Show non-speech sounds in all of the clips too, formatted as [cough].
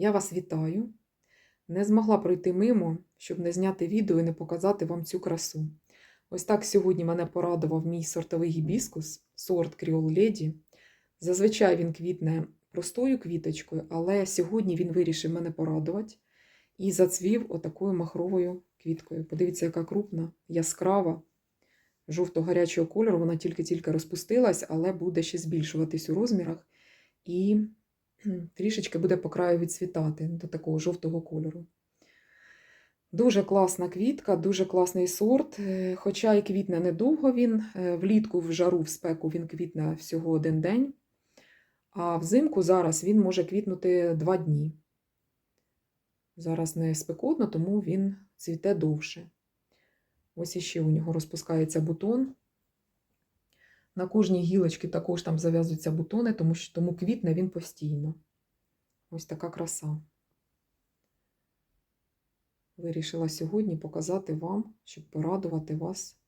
Я вас вітаю. Не змогла пройти мимо, щоб не зняти відео і не показати вам цю красу. Ось так сьогодні мене порадував мій сортовий гібіскус, сорт Кріол Леді. Зазвичай він квітне простою квіточкою, але сьогодні він вирішив мене порадувати і зацвів отакою махровою квіткою. Подивіться, яка крупна, яскрава, жовто-гарячого кольору. Вона тільки-тільки розпустилась, але буде ще збільшуватись у розмірах. І [clears throat] трішечки буде по краю відцвітати до такого жовтого кольору. Дуже класна квітка, дуже класний сорт. Е, Хоча і квітне недовго він, е, влітку в жару в спеку він квітне всього один день, а взимку зараз він може квітнути два дні. Зараз не спекотно, тому він цвіте довше. Ось іще у нього розпускається бутон. На кожній гілочці також там зав'язуються бутони, тому, що, тому квітне він постійно. Ось така краса. Вирішила сьогодні показати вам, щоб порадувати вас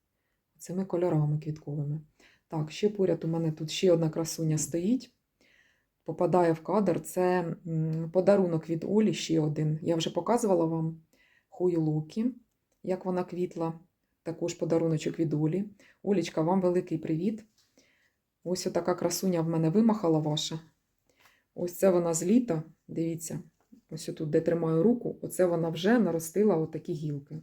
цими кольорами квітковими. Так, ще поряд у мене тут ще одна красуня стоїть. Попадає в кадр. Це подарунок від Олі ще один. Я вже показувала вам хою як вона квітла. Також подаруночок від Олі. Олічка, вам великий привіт. Ось така красуня в мене вимахала ваша. Ось це вона з літа. Дивіться, ось тут, де тримаю руку, оце вона вже наростила отакі гілки.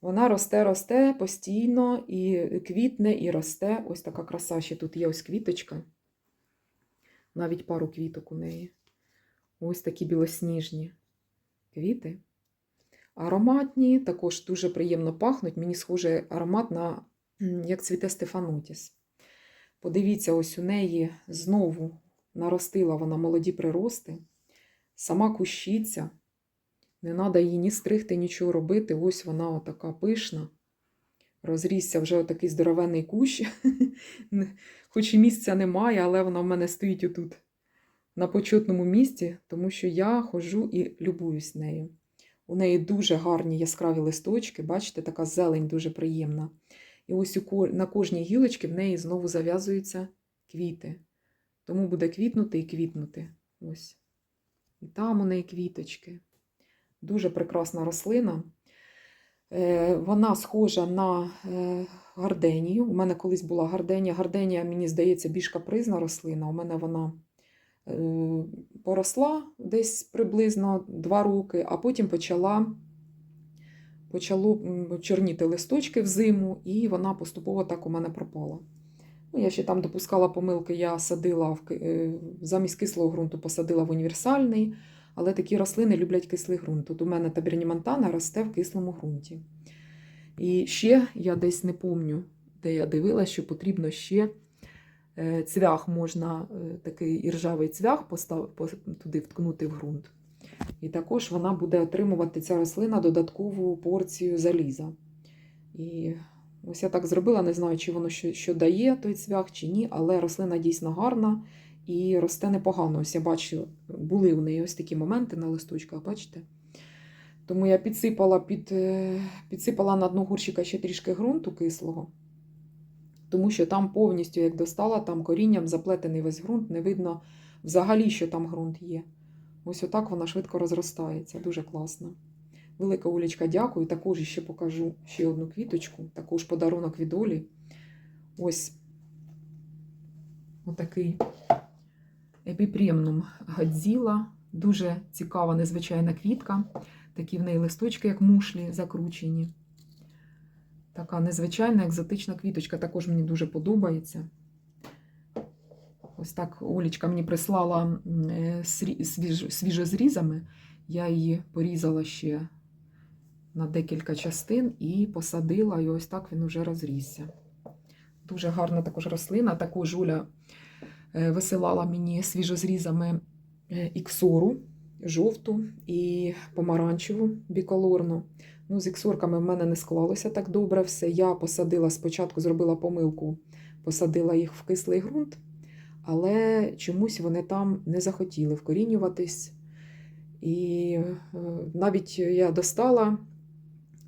Вона росте, росте постійно, і квітне, і росте. Ось така краса ще тут є ось квіточка. Навіть пару квіток у неї. Ось такі білосніжні квіти. Ароматні, також дуже приємно пахнуть. Мені схоже аромат на як цвіте Стефанутіс. Подивіться, ось у неї знову наростила вона молоді прирости, сама кущиця. Не треба її ні стригти, нічого робити. Ось вона отака пишна. Розрісся вже отакий здоровенний кущ. [laughs] Хоч і місця немає, але вона в мене стоїть отут на почетному місці, тому що я ходжу і любуюсь нею. У неї дуже гарні яскраві листочки, бачите, така зелень дуже приємна. І ось на кожній гілочці в неї знову зав'язуються квіти. Тому буде квітнути і квітнути. Ось. І там у неї квіточки. Дуже прекрасна рослина. Вона схожа на гарденію. У мене колись була гарденія. Гарденія, мені здається, більш капризна рослина. У мене вона поросла десь приблизно 2 роки, а потім почала почало чорніти листочки в зиму, і вона поступово так у мене пропала. Ну, Я ще там допускала помилки, я садила в, замість кислого ґрунту посадила в універсальний, але такі рослини люблять кислий ґрунт. Тут у мене табірні монтана росте в кислому ґрунті. І ще я десь не помню, де я дивилася, що потрібно ще цвях можна, такий іржавий цвях постав, туди вткнути в ґрунт. І також вона буде отримувати ця рослина додаткову порцію заліза. І ось я так зробила, не знаю, чи воно що, що дає той цвях, чи ні, але рослина дійсно гарна і росте непогано. Ось я бачу, були у неї ось такі моменти на листочках, бачите? Тому я підсипала під, підсипала на дно горщика ще трішки ґрунту кислого, тому що там повністю, як достала, там корінням заплетений весь ґрунт, не видно взагалі, що там ґрунт є. Ось отак вона швидко розростається, дуже класно. Велика Олічка, дякую. Також ще покажу ще одну квіточку, також подарунок від Олі. Ось отакий епіпремнум гадзіла. Дуже цікава, незвичайна квітка. Такі в неї листочки, як мушлі, закручені. Така незвичайна екзотична квіточка, також мені дуже подобається. Ось так Олічка мені прислала свіжозрізами. Я її порізала ще на декілька частин і посадила, і ось так він уже розрісся. Дуже гарна також рослина. Також Оля висилала мені свіжозрізами іксору, жовту і помаранчеву біколорну. Ну, З іксорками в мене не склалося так добре все. Я посадила спочатку, зробила помилку, посадила їх в кислий ґрунт але чомусь вони там не захотіли вкорінюватись. І навіть я достала,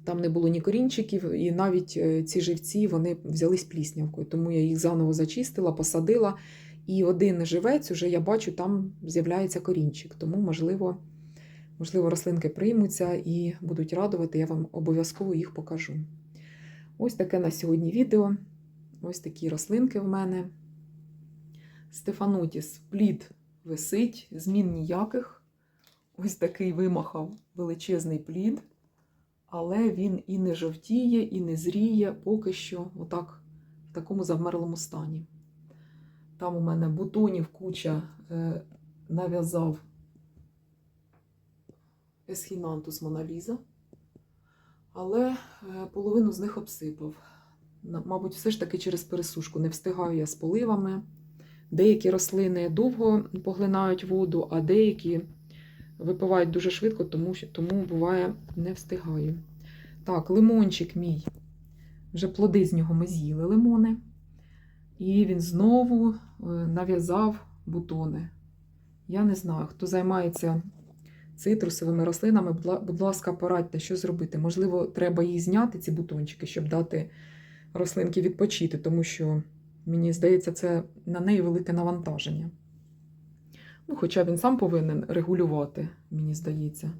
там не було ні корінчиків, і навіть ці живці вони взялись пліснявкою, тому я їх заново зачистила, посадила І один живець, уже я бачу, там з'являється корінчик. Тому, можливо, можливо, рослинки приймуться і будуть радувати, я вам обов'язково їх покажу. Ось таке на сьогодні відео. Ось такі рослинки в мене. Стефанотіс плід висить, змін ніяких. Ось такий вимахав величезний плід, але він і не жовтіє, і не зріє, поки що отак в такому завмерлому стані. Там у мене бутонів куча е, нав'язав есхінантус Моналіза, але е, половину з них обсипав. Мабуть, все ж таки через пересушку. Не встигаю я з поливами. Деякі рослини довго поглинають воду, а деякі випивають дуже швидко, тому, тому буває не встигаю. Так, лимончик мій. Вже плоди з нього ми з'їли лимони. І він знову е, нав'язав бутони. Я не знаю, хто займається цитрусовими рослинами, будь ласка, порадьте, що зробити. Можливо, треба їй зняти ці бутончики, щоб дати рослинки відпочити, тому що, мені здається, це на неї велике навантаження. Ну, хоча він сам повинен регулювати, мені здається.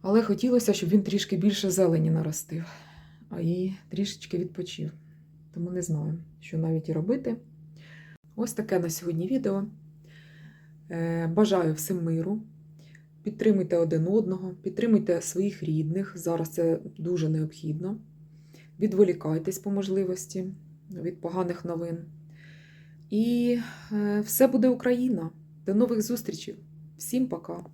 Але хотілося, щоб він трішки більше зелені наростив, а їй трішечки відпочив. Тому не знаю, що навіть і робити. Ось таке на сьогодні відео. Е, Бажаю всім миру. Підтримуйте один одного, підтримуйте своїх рідних. Зараз це дуже необхідно. Відволікайтесь по можливості від поганих новин. І е, все буде Україна. До нових зустрічей. Всім пока!